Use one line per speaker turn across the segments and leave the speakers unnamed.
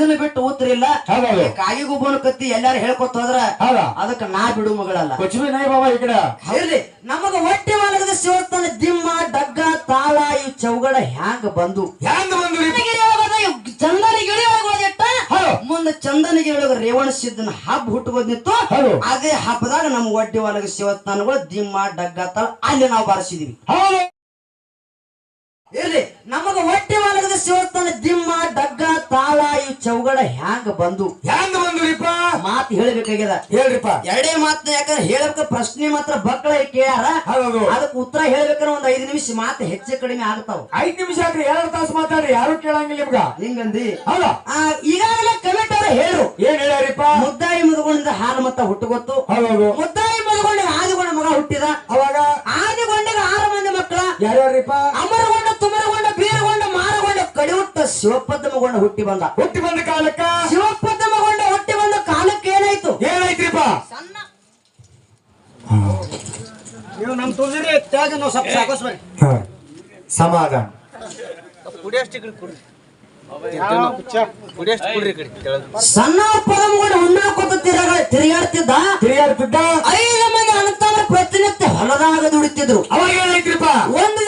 ಇದನ್ನ ಬಿಟ್ಟು ಓದ್ರಿಲ್ಲ
ಹೌದೌದು.
ಕಾಗಿ ಗುಬ್ಬನ ಕತ್ತಿ ಎಲ್ಲಾರು ಹೇಳ್ಕೊತ ಹೋದ್ರ
ಹೌದಾ?
ಅದಕ್ಕ ನಾ ಬಿಡು ಮಗಳಲ್ಲ. ನಮಗ ಹೊಟ್ಟೆ ಶಿವತನ ದಿಮ್ಮ ಡಗ್ಗ ತಾಳ ಈ ಚೌಗಡ ಹ್ಯಾಂಗ ಬಂದು?
ಹೆಂಗ್ ಬಂದು
ಚಂದನಗಿರಿ
ಹೌದು.
ಮುಂದ ಚಂದನಗಿರಿ ಒಳಗ ರೇವಣ ಸಿದ್ದನ ಹಬ್ಬ ಹುಟ್ಟು
ಬಂದಿತ್ತು.
ಅದೇ ಹಬ್ಬದಾಗ ನಮ್ ಒಡ್ಡಿ ಒಳಗ ಶಿವಸ್ಥಾನಗಳು ದಿಮ್ಮ ಡಗ್ಗ ತಾಳ ಅಲ್ಲಿ ನಾವು ಬಾರಿಸಿದೀವಿ.
ಹೌದು.
ಇರ್ಲಿ. ನಮಗ ಹೊಟ್ಟೆ ಮಾಲಕದ ಶಿವಸ್ಥಾನ ದಿಮ್ಮ ಡಗ್ಗ ತಾಳ ಈ ಚೌಗಡ ಹ್ಯಾಂಗ ಬಂದು?
ಹ್ಯಾಂಗ ಬಂದ್ರಿಪ್ಪ?
ಮಾತು ಹೇಳ್ಬೇಕಾಗ್ಯದ.
ಹೇಳ್ರಿಪ್ಪ.
ಎರಡೇ ಮಾತು ಯಾಕಂದ್ರೆ ಹೇಳಬೇಕ ಪ್ರಶ್ನೆ ಮಾತ್ರ ಬಕ್ಕಳ ಕೇಳ್ಯಾರ.
ಹೌದು
ಅದಕ್ಕೆ ಉತ್ತರ ಹೇಳ್ಬೇಕಂದ್ರೆ ಒಂದ್ ಐದು ನಿಮಿಷ ಮಾತು ಹೆಚ್ಚು ಕಡಿಮೆ ಆಗ್ತಾವ.
ಐದ್ ನಿಮಿಷ ಆದ್ರೆ ಎರಡು ತಾಸು ಮಾತಾಡ್ರಿ ಯಾರು ಕೇಳಂಗಿಲ್ಲ ನಿಮ್ಗ.
ಹಿಂಗಂದಿ?
ಹೌದಾ?
ಈಗಾಗಲೇ ಕಮೆಂಟ್ ಅವ್ರ ಹೇಳು
ಏನ್ ಹೇಳ್ಯಾರಿಪ್ಪ?
ಮುದ್ದಾಯಿ ಮುದುಗೊಂಡಿಂದ ಹಾಲು ಮತ್ತ ಹುಟ್ಟುಗೊತ್ತು
ಹೌದು
ಮುದ್ದಾಯಿ ಮುದುಗೊಂಡ ಆದಿಗೊಂಡ ಮಗ ಹುಟ್ಟಿದ.
ಅವಾಗ
ಶಿವಪದ್ಮಗೊಂಡ ಹುಟ್ಟಿ ಬಂದ.
ಹುಟ್ಟಿ ಬಂದ ಕಾಲಕ್ಕ?
ಶಿವಪದ್ಮಗೊಂಡ ಹುಟ್ಟಿ ಬಂದ ಕಾಲಕ್ಕೆ ಏನಾಯ್ತು?
ಏನಾಯ್ತ್ರಿಪ್ಪ?
ಸಣ್ಣ. ನೀವು ನಮ್ ತುಳಿದ್ರಿ ತ್ಯಾಗ ನಾವು ಸ್ವಲ್ಪ ಸಾಕೋಸ್ ಬರ್ರಿ.
ಹ. ಸಮಾಧಾನ.
ಸಣ್ಣ ಪದಮಗೊಂಡ ಹುಣ್ಣಾಕೋತ ತಿರುಗ ತಿರುಗಾಡ್ತಿದ್ದ
ತಿರುಗಾಡ್ತಿದ್ದ
ಐದು ಮಂದಿ ಪ್ರತಿನಿತ್ಯ ಹೊಲದಾಗ ದುಡಿತಿದ್ರು.
ಅವಾಗ ಏನಾಯ್ತ್ರಿಪ್ಪ?
ಒಂದು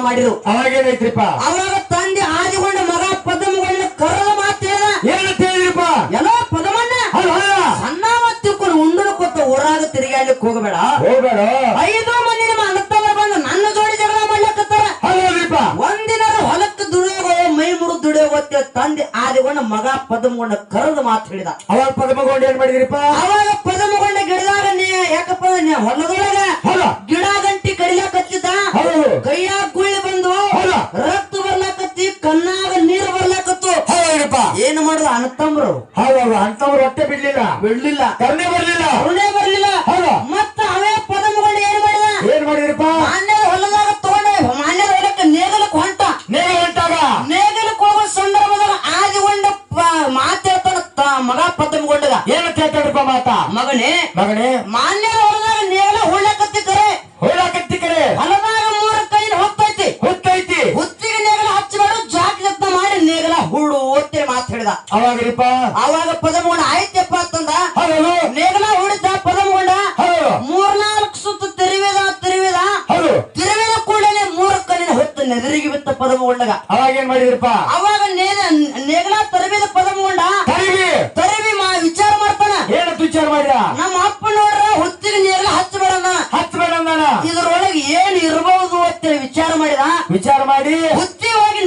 ಮಾಡಿದ್ರು
ಅವಾಗೇನೈತ್ರಿಪ್ಪ
ಅವಾಗ ತಂದೆ ಆದಿಗೊಂಡ ಮಗ ಪದ್ಮಗೊಂಡ ಕರದ ಮಾತು ಏನು
ಏನಂತ ಹೇಳಿದ್ರಿಪ್ಪ?
ಎಲ್ಲೋ ಪದಮಣ್ಣ?
ಹೌದು ಹೌದು.
ಸಣ್ಣ ಕೊತ್ತ ಊರಾಗ ತಿರುಗಾಡ್ಲಿಕ್ಕೆ ಹೋಗಬೇಡ.
ಹೋಗಬೇಡ.
ಐದು ಮಂದಿ ನಿಮ್ಮ ಬಂದು ನನ್ನ ಜೋಡಿ ಜಗಳ ಮಾಡ್ಲಕತ್ತಾರ. ಒಂದಿನ ಹೊಲಕ್ಕೆ ದುಡಿಯೋಗೋ ಮೈ ಮುರು ದುಡಿಯೋಗತ್ತೆ ತಂದೆ ಆದಿಗೊಂಡ ಮಗ ಪದ್ಮಗೊಂಡ ಕರದ ಮಾತು ಹೇಳಿದ.
ಅವಾಗ ಪದ್ಮಗೊಂಡ ಏನ್ ಮಾಡಿದ್ರಿಪ್ಪ?
ಅವಾಗ ಪದ್ಮಗೊಂಡ ಗಿಡದಾಗ ನೀ ಯಾಕಪ್ಪ ನೀ ಹೊಲದೊಳಗ
ಬಿಡ್ಲಿಲ್ಲ. ಕರುಣೆ ಬರ್ಲಿಲ್ಲ.
ಕರುಣೆ ಬರ್ಲಿಲ್ಲ.
ಹೌದ?
ಮತ್ತ ಅವೇ ಪದಮಗಳು ಏನ್ ಮಾಡಿದ?
ಏನ್ ಮಾಡಿರಪ್ಪ
ಮಾನ್ಯದ ಹೊಲದಾಗ ತಗೊಂಡ. ಮಾನ್ಯದ ಹೊಲಕ್ಕೆ ನೇಗಲಕ್ಕೆ ಹೊಂಟ.
ನೇಗ ಹೊಂಟಾಗ?
ನೇಗಲಕ್ಕೆ ಹೋಗೋ ಸಂದರ್ಭದಾಗ ಆದಿಗೊಂಡ ಮಾತೇಳ್ತಾನ ಮಗ ಪದಮಗೊಂಡದ
ಏನಂತ ಹೇಳ್ತಾಡ್ರಿಪ್ಪ ಮಾತಾ?
ಮಗನೇ
ಮಗನೇ?
ಮಾನ್ಯದ
ಏನ್ ಮಾಡಿದ್ರಪ್ಪ?
ಅವಾಗ ನೇಗ ನೇಗಲ ತರಬಿದ ಪದಮಗೊಂಡ
ಕರಿವಿ
ತರವಿ. ಮಾ ವಿಚಾರ ಮಾಡ್ತಾನ.
ಏನಂತ ವಿಚಾರ ಮಾಡಿದ
ನಮ್ಮ ಅಪ್ಪ ನೋಡ್ರ ಹುತ್ತಿಗೆ ನೇಗಲ ಹಚ್ಚಬೇಡಣ್ಣ
ಹಚ್ಚಬೇಡ
ಇದ್ರೊಳಗೆ ಏನ್ ಇರಬಹುದು ಅಂತ ವಿಚಾರ ಮಾಡಿದ.
ವಿಚಾರ ಮಾಡಿ.
ಹುತ್ತಿ ಹೋಗಿ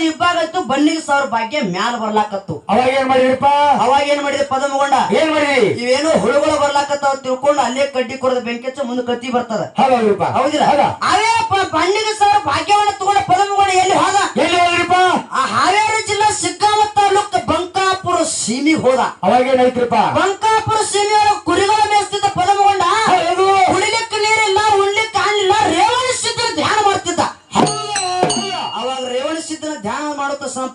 ಹುತ್ತು ಹೊಡೆದ ಇಬ್ಬಾಗಾಯ್ತು ಬಣ್ಣಿಗೆ ಸಾವಿರ ಭಾಗ್ಯ ಮ್ಯಾಲ ಬರ್ಲಾಕತ್ತು.
ಅವಾಗ ಏನ್ ಮಾಡಿದ್ರಪ್ಪ?
ಅವಾಗ ಏನ್ ಮಾಡಿದೆ ಪದಮಗೊಂಡ
ಏನ್ ಮಾಡಿದ್ರಿ?
ಇವೇನು ಹುಳುಗಳು ಬರ್ಲಾಕತ್ತಾವ ತಿಳ್ಕೊಂಡು ಅಲ್ಲೇ ಕಡ್ಡಿ ಕೊಡದ ಬೆಂಕಿ ಹಚ್ಚ ಮುಂದೆ ಕತ್ತಿ ಬರ್ತದ.
ಹೌದೌದ್ರಿಪ್ಪ.
ಹೌದಿಲ್ಲ?
ಹೌದಾ?
ಅವೇ ಬಣ್ಣಿಗೆ ಸಾವಿರ ಭಾಗ್ಯವನ್ನ ತಗೊಂಡ ಪದಮಗೊಂಡ ಎಲ್ಲಿ ಹೋದ?
ಎಲ್ಲಿ ಹೋದ್ರಿಪ್ಪ?
ಆ ಹಾವೇರಿ ಜಿಲ್ಲಾ ಸಿಗ್ಗಾಂವ ತಾಲೂಕ್ ಬಂಕಾಪುರ ಸೀಮಿ ಹೋದ.
ಅವಾಗ ಏನಾಯ್ತ್ರಿಪ್ಪ?
ಬಂಕಾಪುರ ಸೀಮೆಯೊಳಗ ಕುರಿಗಳ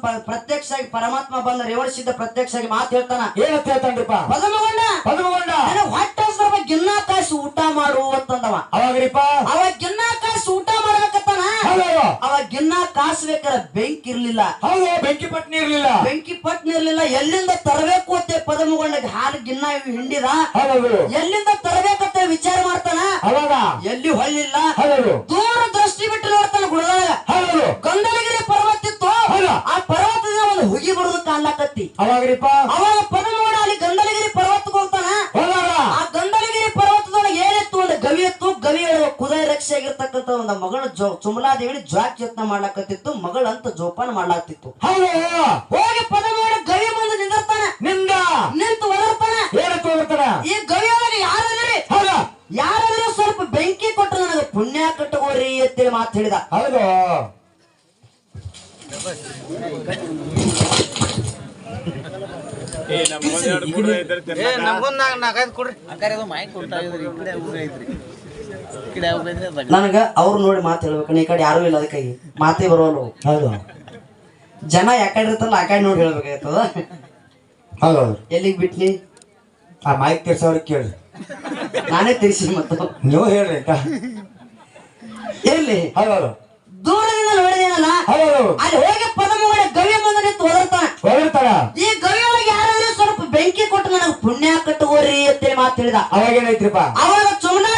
ಪ್ರತ್ಯಕ್ಷ ಪ್ರತ್ಯಕ್ಷವಾಗಿ ಪರಮಾತ್ಮ ಬಂದ ರೇವಣ ಪ್ರತ್ಯಕ್ಷ ಆಗಿ ಮಾತು ಹೇಳ್ತಾನ.
ಏನಂತ ಹೇಳ್ತಾನ್ರಿಪ್ಪ?
ಪದಮಗೊಂಡ.
ಪದಮಗೊಂಡ.
ಹೊಟ್ಟೆ ಸ್ವಲ್ಪ ಗಿನ್ನಾ ಕಾಯಿಸಿ ಊಟ ಮಾಡು ಅಂತಂದವ
ಅವಾಗ್ರಿಪ್ಪ?
ಅವ ಗಿನ್ನಾ ಕಾಸು ಊಟ ಮಾಡ್ಬೇಕತ್ತಾನ? ಅವಾಗ ಗಿನ್ನ ಕಾಸು ಬೇಕಾರ ಬೆಂಕಿ ಇರ್ಲಿಲ್ಲ.
ಹೌದು ಬೆಂಕಿ ಪಟ್ನಿ ಇರ್ಲಿಲ್ಲ.
ಬೆಂಕಿ ಪಟ್ನಿ ಇರ್ಲಿಲ್ಲ. ಎಲ್ಲಿಂದ ತರಬೇಕು ಅಂತ ಪದಮಗೊಂಡ ಹಾಲು ಗಿನ್ನ ಇವ್ ಹಿಂಡಿದ?
ಹೌದು
ಎಲ್ಲಿಂದ ತರಬೇಕಂತ ವಿಚಾರ ಮಾಡ್ತಾನ?
ಅವಾಗ?
ಎಲ್ಲಿ ಹೊಳ್ಳಿಲ್ಲ?
ಹೌದು
ದೂರ ದೃಷ್ಟಿ ಬಿಟ್ಟು ನೋಡ್ತಾನ ಗುಡದಾಗ ಕಾಣ್ಲಾಕತ್ತಿ
ಅವಾಗ್ರಿಪ್ಪ?
ಅವಾಗ ನೋಡ ಅಲ್ಲಿ ಗಂಡಲಗಿರಿ ಪರ್ವತಕ್ಕೆ ಹೋಗ್ತಾನ? ಆ ಗಂಡಲಗಿರಿ ಪರ್ವತದೊಳಗೆ ಏನಿತ್ತು? ಒಂದು ಗವಿ ಇತ್ತು. ಗವಿ ಹೇಳುವ ಕುದುರೆ ರಕ್ಷೆ ಆಗಿರ್ತಕ್ಕಂತ ಒಂದು ಮಗಳು ಜೋ ಚುಮಲಾದೇವಿ ಜ್ವಾಕ್ ಯತ್ನ ಮಾಡ್ಲಾಕತ್ತಿತ್ತು. ಮಗಳಂತ ಜೋಪಾನ
ಮಾಡ್ಲಾಕ್ತಿತ್ತು
ಹೋಗಿ ಪದ ನೋಡ ಗವಿ ಮುಂದೆ ನಿಂದಿರ್ತಾನ.
ನಿಂದ?
ನಿಂತು ಒದರ್ತಾನ.
ಏನಕ್ಕೆ ಹೋಗ್ತಾನ
ಈ ಗವಿ ಒಳಗೆ ಯಾರದ್ರಿ ಯಾರಾದ್ರೂ ಸ್ವಲ್ಪ ಬೆಂಕಿ ಕೊಟ್ಟರು ನನಗೆ ಪುಣ್ಯ ಕಟ್ಟಗೋರಿ ಅಂತೇಳಿ ಮಾತು ಹೇಳಿದ.
ಹೌದು.
ನನಗ ಅವ್ರು ನೋಡಿ ಮಾತು ಹೇಳ್ಬೇಕು ಈ ಕಡೆ ಯಾರು ಇಲ್ಲ ಅದಕ್ಕಾಗಿ ಮಾತೇ ಬರೋಲ್ಲ
ಹೌದು.
ಜನ ಯಾಕಡೆ ಇರ್ತಾರಲ್ಲ ಆ ಕಡೆ ನೋಡಿ ಹೇಳ್ಬೇಕಾಯ್ತದ?
ಹೌದು ಹೌದು
ಎಲ್ಲಿಗೆ ಬಿಟ್ನಿ?
ಆ ಮೈಕ್ ತಿರ್ಸವ್ರಿಗೆ ಕೇಳ್ರಿ
ನಾನೇ ತಿರ್ಸಿ ಮತ್ತು.
ನೀವು ಹೇಳ್ರಿ ಅಂತ
ಎಲ್ಲಿ?
ಹೌದು
ದೂರದಿಂದ ನೋಡಿದೇನಲ್ಲ ಅಲ್ಲಿ ಹೋಗಿ ಪದಮಗಳ ಗವಿ ಮುಂದೆ ನಿಂತು ಹೊರತಾರ
ಹೋಗಿರ್ತಾರ
ಈ ಗವಿ ಒಳಗೆ ಯಾರಾದ್ರೂ ಸ್ವಲ್ಪ ಬೆಂಕಿ ಕೊಟ್ಟು ನನಗೆ ಪುಣ್ಯ ಕಟ್ಟುಗೋರಿ ಅಂತೇಳಿ ಮಾತು ಹೇಳಿದ.
ಅವಾಗ ಏನೈತ್ರಿಪ್ಪ
ಅವಾಗ ಚುಮನಾದೇವಿ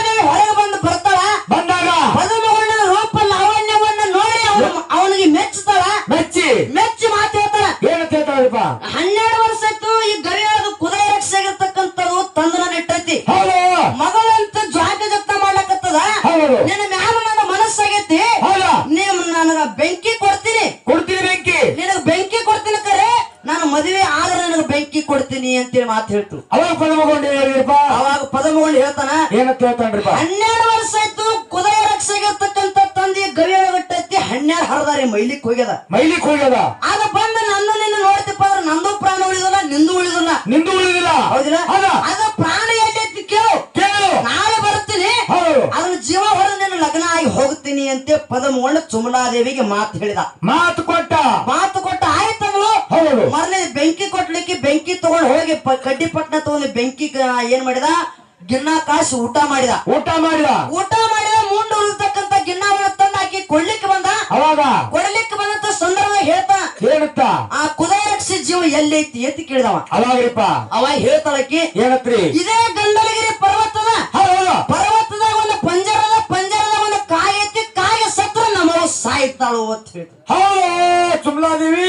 ಕೊಡ್ತೀನಿ ಅಂತೇಳಿ ಮಾತು ಹೇಳ್ತು.
ಅವಾಗ ಪದಮಗೊಂಡು ಹೇಳಿದ್ರಪ್ಪ
ಅವಾಗ ಪದಮಗೊಂಡು ಹೇಳ್ತಾನ?
ಏನಂತ ಹೇಳ್ತಾನ್ರಿಪ್ಪ
ಹನ್ನೆರಡು ವರ್ಷ ಆಯ್ತು ಕುದುರೆ ಇರತಕ್ಕಂತ ತಂದೆ ಗವಿ ಬಿಟ್ಟೈತಿ ಹನ್ನೆರಡು ಹರದಾರಿ ಮೈಲಿಕ್ ಹೋಗ್ಯದ.
ಮೈಲಿಕ್ ಹೋಗ್ಯದ.
ಆಗ ಬಂದು ನನ್ನ ನಿನ್ನ ನೋಡ್ತಿಪ್ಪ ಅಂದ್ರೆ ನಂದು ಪ್ರಾಣ ಉಳಿದಲ್ಲ ನಿಂದು ಉಳಿದಲ್ಲ.
ನಿಂದು ಉಳಿದಿಲ್ಲ.
ಹೌದಿಲ್ಲ?
ಹೌದಾ
ಅದ ಪ್ರಾಣ ಎಲ್ಲೈತಿ ಕೇಳು.
ಕೇಳು.
ನಾಳೆ ಬರ್ತೀನಿ. ಅದ್ರ ಜೀವ ಹೊರ ನಿನ್ನ ಲಗ್ನ ಆಗಿ ಹೋಗ್ತೀನಿ ಅಂತ ಪದಮಗೊಂಡು ಚುಮಲಾದೇವಿಗೆ ಮಾತು ಹೇಳಿದ.
ಮಾತು ಕೊಟ್ಟ.
ಮಾತು ಕೊಟ್ಟ.
ಹೌದು.
ಮರನೇ ಬೆಂಕಿ ಕೊಟ್ಲಿಕ್ಕೆ ಬೆಂಕಿ ತಗೊಂಡು ಹೋಗಿ ಕಡ್ಡಿ ಪಟ್ಟಣ ತಗೊಂಡು ಬೆಂಕಿ ಏನ್ ಮಾಡಿದ? ಗಿನ್ನ ಕಾಸು ಊಟ ಮಾಡಿದ.
ಊಟ ಮಾಡಿದ.
ಊಟ ಮಾಡಿದ ಮುಂದೆ ಉಳಿತಕ್ಕಂತ ಗಿನ್ನವನ್ನ ತಂದ ಆಕಿ ಕೊಡ್ಲಿಕ್ಕೆ ಬಂದ.
ಅವಾಗ?
ಕೊಡ್ಲಿಕ್ಕೆ ಬಂದಂತ ಸಂದರ್ಭ ಹೇಳ್ತಾ.
ಏನಂತ
ಆ ಕುದುರೆ ರಕ್ಷಿ ಜೀವ ಎಲ್ಲೈತಿ ಎತ್ತಿ ಕೇಳಿದವ.
ಅವಾಗ್ರಿಪ್ಪ?
ಅವಾಗ ಹೇಳ್ತಾಳಕಿ
ಏನತ್ರಿ?
ಇದೇ ಗಂಡಲಗಿರಿ ಅಂತ
ಹೌದು. ಸುಮ್ಲಾದೇವಿ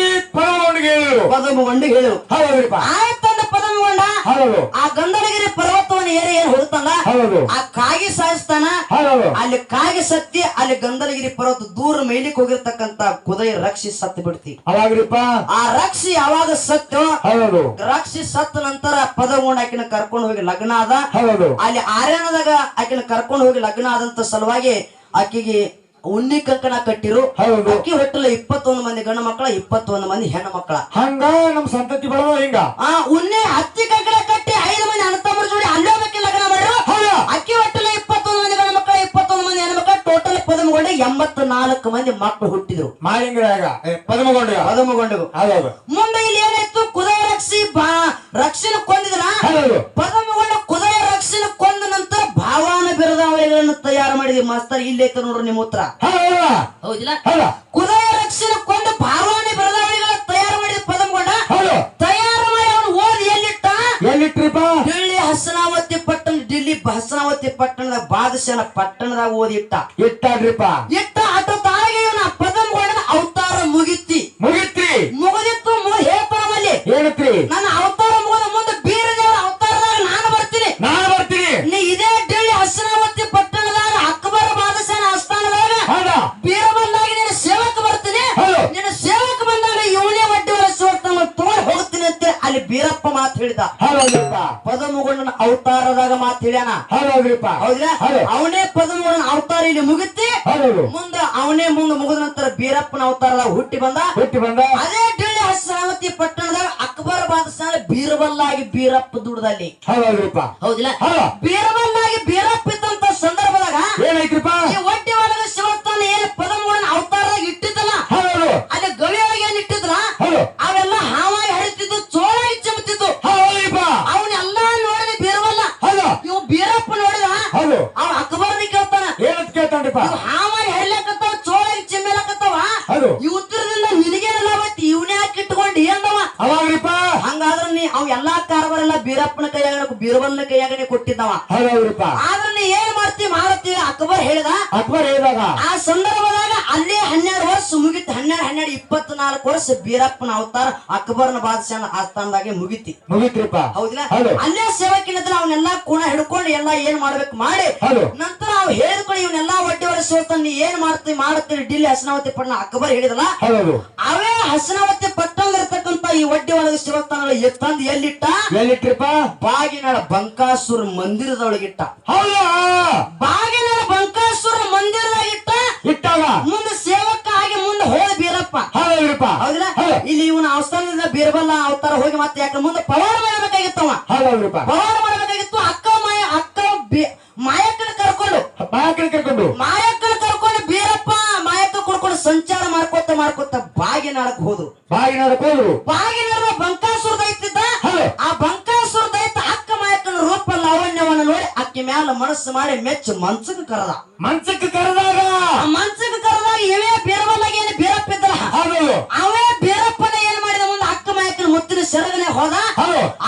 ಹೇಳಿದ್ರು
ಪದಮಗೊಂಡು ಹೇಳು.
ಹೌದ್ರಿಪ್ಪ
ಆಯ್ತಂದ ಪದಮಗೊಂಡ
ಹೌದು.
ಆ ಗಂಧನಗಿರಿ ಪರ್ವತವನ್ನು ಏರಿ ಏನ್ ಹೊರತಲ್ಲ?
ಹೌದು.
ಆ ಕಾಗಿ ಸಾಯಿಸ್ತಾನ?
ಹೌದು.
ಅಲ್ಲಿ ಕಾಗಿ ಸತ್ತಿ ಅಲ್ಲಿ ಗಂಧನಗಿರಿ ಪರ್ವತ ದೂರ ಮೇಲಿಕ್ ಹೋಗಿರ್ತಕ್ಕಂತ ಕುದೈ ರಕ್ಷಿ ಸತ್ತು ಬಿಡ್ತಿ.
ಅವಾಗ್ರಿಪ್ಪ?
ಆ ರಕ್ಷಿ ಯಾವಾಗ ಸತ್ತು?
ಹೌದು.
ರಕ್ಷಿ ಸತ್ತ ನಂತರ ಪದಮಗೊಂಡ ಆಕಿನ ಕರ್ಕೊಂಡು ಹೋಗಿ ಲಗ್ನ ಆದ.
ಹೌದು.
ಅಲ್ಲಿ ಆರ್ಯಾಣದಾಗ ಆಕಿನ ಕರ್ಕೊಂಡು ಹೋಗಿ ಲಗ್ನ ಆದಂತ ಸಲುವಾಗಿ ಆಕಿಗೆ ಉಣ್ಣಿ ಕಂಕಣ ಕಟ್ಟಿರು.
ಹೌದು.
ಅಕ್ಕಿ ಹೊಟ್ಟಲ ಇಪ್ಪತ್ತೊಂದು ಮಂದಿ ಗಂಡ ಮಕ್ಕಳ ಇಪ್ಪತ್ತೊಂದು ಮಂದಿ ಹೆಣ್ಣು ಮಕ್ಕಳ.
ಹಂಗ ನಮ್ ಸಂತತಿ ಬೆಳೆದ ಹಿಂಗ.
ಆ ಉಣ್ಣೆ ಹತ್ತಿ ಕಂಕಣ ಕಟ್ಟಿ ಐದು ಮಂದಿ ಅಣ್ಣತಮ್ಮರ ಜೋಡಿ ಅಲ್ಲೇ ಬೇಕಿ ಲಗ್ನ ಮಾಡಿರು. ಅಕ್ಕಿ ಹೊಟ್ಟಲ ಇಪ್ಪತ್ತೊಂದು ಮಂದಿ ಗಂಡು ಮಕ್ಕಳ ಇಪ್ಪತ್ತೊಂದು ಮಂದಿ ಹೆಣ್ಣು ಮಕ್ಕಳ ಟೋಟಲ್ ಪದಮಗೊಂಡೆ ಎಂಬತ್ತು ನಾಲ್ಕು ಮಂದಿ ಮಕ್ಕಳು ಹುಟ್ಟಿದ್ರು.
ಮಾಳಿಂಗರಾಗ ಪದಮಗೊಂಡ
ಪದಮಗೊಂಡು
ಹೌದು.
ಮುಂದೆ ಇಲ್ಲಿ ಏನಾಯ್ತು? ಕುದ ರಕ್ಷಿ ಬಾ ರಕ್ಷಿನ ಕೊಂದಿದ್ರ?
ಹೌದು.
ಮಾಡಿದ್ವಿ ಮಾಸ್ತರ್ ಇಲ್ಲಿ ಐತೆ ನೋಡ್ರಿ ನಿಮ್ಮ ಉತ್ತರ.
ಹೌದಾ
ಹೌದಿಲ್ಲ?
ಹೌದಾ.
ಕುದುರೆ ರಕ್ಷಿನ ಕೊಂದು ಭಾವಾನಿ ಬಿರದಾವಳಿಗಳನ್ನ ತಯಾರು ಮಾಡಿದ ಪದಮಗೊಂಡ ತಯಾರು ಮಾಡಿ ಅವನು ಓದಿ ಎಲ್ಲಿಟ್ಟ?
ಎಲ್ಲಿಟ್ರಿಪ್ಪ?
ಡಿಲ್ಲಿ ಹಸನಾವತಿ ಪಟ್ಟಣ ಡಿಲ್ಲಿ ಹಸನಾವತಿ ಪಟ್ಟಣದ ಬಾದಶಾನ ಪಟ್ಟಣದಾಗ ಓದಿಟ್ಟ
ಇಟ್ಟಾಡ್ರಿಪ್ಪ.
ಇಟ್ಟ
ಹೌದ್ರಿಪ್ಪ.
ಪದಮಗೊಂಡನ ಅವತಾರದಾಗ ಮಾತು ಹೇಳ್ಯಾನ.
ಹೌದ್ರಿಪ್ಪ.
ಹೌದಿಲ್ಲ ಅವನೇ ಪದಮಗೊಂಡನ ಅವತಾರ ಇಲ್ಲಿ ಮುಗಿತಿ ಮುಂದ ಅವನೇ ಮುಂದೆ ಮುಗಿದ ನಂತರ ಬೀರಪ್ಪನ ಅವತಾರದಾಗ ಹುಟ್ಟಿ ಬಂದ.
ಹುಟ್ಟಿ ಬಂದ.
ಅದೇ ಡಿಳ್ಳಿ ಹಸನಾವತಿ ಪಟ್ಟಣದಾಗ ಅಕ್ಬರ್ ಬಾದಶಾನ ಬೀರಬಲ್ಲಾಗಿ ಬೀರಪ್ಪ ದುಡ್ದಲ್ಲಿ.
ಹೌದ್ರಿಪ್ಪ.
ಹೌದಿಲ್ಲ?
ಹೌದು.
ಬೀರಬಲ್ಲಾಗಿ ಬೀರಪ್ಪ ಇದ್ದಂತ ಸಂದರ್ಭದಾಗ
ಏನೈತ್ರಿಪ್ಪ
ಈ ಒಡ್ಡಿ ಒಳಗ ಶಿವಸ್ಥಾನ ಕೈಯಾಗನೆ ಕೊಟ್ಟಿದ್ದವ.
ಹೌದೌದ್ರಿಪ್ಪ
ಆದ್ರ ನೀ ಏನ್ ಮಾಡ್ತಿ ಮಾರತಿ? ಅಕ್ಬರ್ ಹೇಳಿದ
ಅಕ್ಬರ್ ಹೇಳಿದಾಗ.
ಆ ಸಂದರ್ಭದಾಗ ಅಲ್ಲೇ ಹನ್ನೆರಡು ವರ್ಷ ಮುಗಿತು ಹನ್ನೆರಡು ಹನ್ನೆರಡು ಇಪ್ಪತ್ನಾಲ್ಕು ವರ್ಷ ಬೀರಪ್ಪನ ಅವತಾರ ಅಕ್ಬರ್ನ ಬಾದಶಾನ ಆಸ್ಥಾನದಾಗೆ ಮುಗಿತಿ.
ಮುಗಿತ್ರಿಪ್ಪ.
ಹೌದಿಲ್ಲ?
ಹೌದು.
ಅಲ್ಲೇ ಸೇವಕಿನಿದ್ರೆ ಅವನ್ನೆಲ್ಲ ಕೂಣ ಹಿಡ್ಕೊಂಡು ಎಲ್ಲಾ ಏನ್ ಮಾಡ್ಬೇಕು ಮಾಡಿ. ನಂತರ ಅವ್ ಹೇಳಿದ್ಕೊಂಡು ಇವನ್ನೆಲ್ಲಾ ಒಡ್ಡಿ ವರ್ಷ ಹೋಗ್ತಾನೆ ನೀ ಏನ್ ಮಾಡ್ತಿ ಮಾಡುತ್ತೀರಿ ಡಿಲ್ಲಿ ಹಸನಾವತಿ ಪಟ್ಟಣ ಅಕ್ಬರ್ ಹೇಳಿದಲ್ಲ? ಅವೇ ಹಸನಾವತಿ ಪಟ್ಟಣದಲ್ಲಿರ್ತಕ್ಕಂತ ಈ ಒಡ್ಡಿ ಒಳಗ ಶಿವಸ್ಥಾನ ತಂದು ಎಲ್ಲಿಟ್ಟ?
ಎಲ್ಲಿಟ್ಟಿರ್ಪ
ಬಾಗಿನಾಳ ಬಂಕಾಸುರ ಮಂದಿರದೊಳಗಿಟ್ಟ.
ಹೌದಾ?
ಬಾಗಿನಾಳ ಬಂಕಾಸುರ ಮಂದಿರದಾಗಿಟ್ಟ
ಇಟ್ಟಾಗ
ಮುಂದೆ ಸೇವಕ ಆಗಿ ಮುಂದೆ ಹೋದ ಬೀರಪ್ಪ. ಹೌದಪ್ಪ
ಹೌದು.
ಇಲ್ಲಿ ಇವನ ಅವಸ್ಥಾನದಿಂದ ಬೀರಬಲ್ಲ ಅವತಾರ ಹೋಗಿ ಮತ್ತೆ ಯಾಕೆ ಮುಂದೆ ಪವಾಡ ಮಾಡಬೇಕಾಗಿತ್ತವ.
ಹೌದ್ರಪ್ಪ
ಪವಾಡ ಮಾಡಬೇಕಾಗಿತ್ತು. ಅಕ್ಕ ಮಾಯ ಅಕ್ಕ ಮಾಯಕ್ಕನ ಕರ್ಕೊಂಡು.
ಮಾಯಕ್ಕನ ಕರ್ಕೊಂಡು?
ಮಾಯಕ್ಕನ ಕರ್ಕೊಂಡು ಬೀರಪ್ಪ ಮಾಯಕ್ಕ ಕೊಡ್ಕೊಂಡು ಸಂಚಾರ ಮಾಡ್ಕೊತ ಮಾಡ್ಕೊತ ಬಾಗಿನಾಳಕ್ ಹೋದ್ರು.
ಬಾಗಿನಾಡಕ್ ಹೋದ್ರು.
ಬಾಗಿನಾಡ ಬಂಕಾಸುರ ದೈತ್ಯದ ಆ ಬಂಕಾಸುರ ದೈತ ಅಕ್ಕ ಮಾಯಕನ ರೂಪ ಲಾವಣ್ಯವನ್ನ ನೋಡಿ ಅಕ್ಕಿ ಮ್ಯಾಲ ಮನಸ್ಸು ಮಾಡಿ ಮೆಚ್ಚ ಮಂಚಕ್ಕೆ ಕರೆದ.
ಮಂಚಕ್ಕೆ ಕರೆದಾಗ.
ಮನ್ಸಕ್ ಕರೆದಾಗ ಇವೇ ಬೇರವಲ್ಲಾಗ ಏನು
ಬೇರಪ್ಪಿದ್ದಲ್ಲ
ಅವೇ ಬೇರಪ್ಪನ ಏನ್ ಮಾಡಿದ ಮುಂದೆ ಅಕ್ಕ ಮಾಯಕನ ಮುತ್ತಿನ ಸೆರಗನೆ ಹೋದ?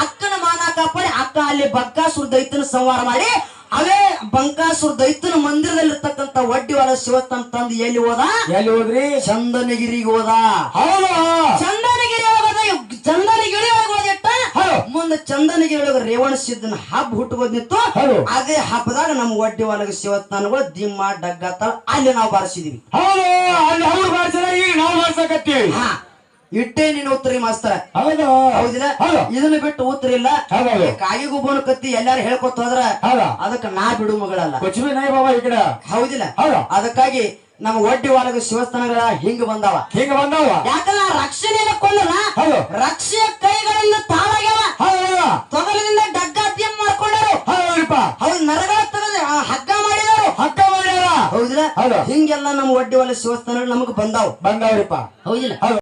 ಅಕ್ಕನ ಮಾನ ಕಾಪಾಡಿ ಅಕ್ಕ ಅಲ್ಲಿ ಬಕ್ಕಾಸುರ ದೈತನ ಸಂವಾರ ಮಾಡಿ ಅವೇ ಬಂಕಾಸುರ ದೈತನ ದೈತ್ಯನ ಮಂದಿರದಲ್ಲಿರ್ತಕ್ಕಂಥ ಒಡ್ಡಿ ಹೊಲ ಶಿವತ್ತನ್ ತಂದು ಎಲ್ಲಿ ಹೋದ?
ಎಲ್ಲಿ ಹೋದ್ರಿ?
ಚಂದನಗಿರಿಗೆ ಹೋದ.
ಹೌದು?
ಚಂದನಗಿರಿ ಒಳಗ ಚಂದನಗಿರಿ
ಹೌದು.
ಮುಂದೆ ಚಂದನಗಿರಿ ಒಳಗ ರೇವಣ ಸಿದ್ದನ ಹಬ್ಬ ಹುಟ್ಟುಗೋದಿತ್ತು
ಹೌದು.
ಅದೇ ಹಬ್ಬದಾಗ ನಮ್ಮ ಒಡ್ಡಿ ಒಳಗ ಶಿವತ್ನಗಳು ದಿಮ್ಮ ಡಗ್ಗತ್ತಳ ಅಲ್ಲಿ ನಾವು ಬಾರಿಸಿದೀವಿ.
ಹೌದು. ಅಲ್ಲಿ ಅವ್ರು ಬಾರಿಸಿದ್ರೆ ಈಗ ನಾವು ಬಾರಿಸಕತ್ತೀವಿ.
ಹಾ. ಇಟ್ಟೇ ನೀನು ಉತ್ತರಿ ಮಾಸ್ತರ.
ಹೌದು.
ಹೌದಿಲ್ಲ?
ಹೌದು.
ಇದನ್ನ ಬಿಟ್ಟು ಉತ್ತರ ಇಲ್ಲ. ಕಾಗಿ ಗುಬ್ಬನ ಕತ್ತಿ ಎಲ್ಲಾರು ಹೇಳ್ಕೊತ ಹೋದ್ರ
ಹೌದು.
ಅದಕ್ಕ ನಾ ಬಿಡು ಮಗಳಲ್ಲ. ಹೌದಿಲ್ಲ?
ಹೌದು.
ಅದಕ್ಕಾಗಿ ನಮ್ಮ ಒಡ್ಡಿ ಒಳಗ ಶಿವಸ್ಥಾನಗಳ ಹಿಂಗ ಬಂದಾವ.
ಹಿಂಗ ಬಂದವ.
ಯಾಕಂದ್ರ ರಕ್ಷಣೆ
ಹೌದು.
ರಕ್ಷೆಯ ಕೈಗಳಿಂದ ತಾಳಾಗ್ಯಾವ.
ಹೌದು
ಡಗ್ಗ ಡಗ್ಗಾತಿಯಂ ಮಾಡ್ಕೊಂಡರು. ಹೌದು ನರಗಳ ಹಗ್ಗ ಮಾಡಿದರು
ಹಗ್ಗ ಮಾಡ್ಯಾರ
ಹೌದಿಲ್ಲ?
ಹೌದು.
ಹಿಂಗೆಲ್ಲ ನಮ್ಮ ಒಡ್ಡಿ ಒಳಗ ಶಿವಸ್ಥಾನಗಳು ನಮಗ್ ಬಂದಾವ.
ಬಂದಾವ್ರಿಪ್ಪ.
ಹೌದಿಲ್ಲ?
ಹೌದು.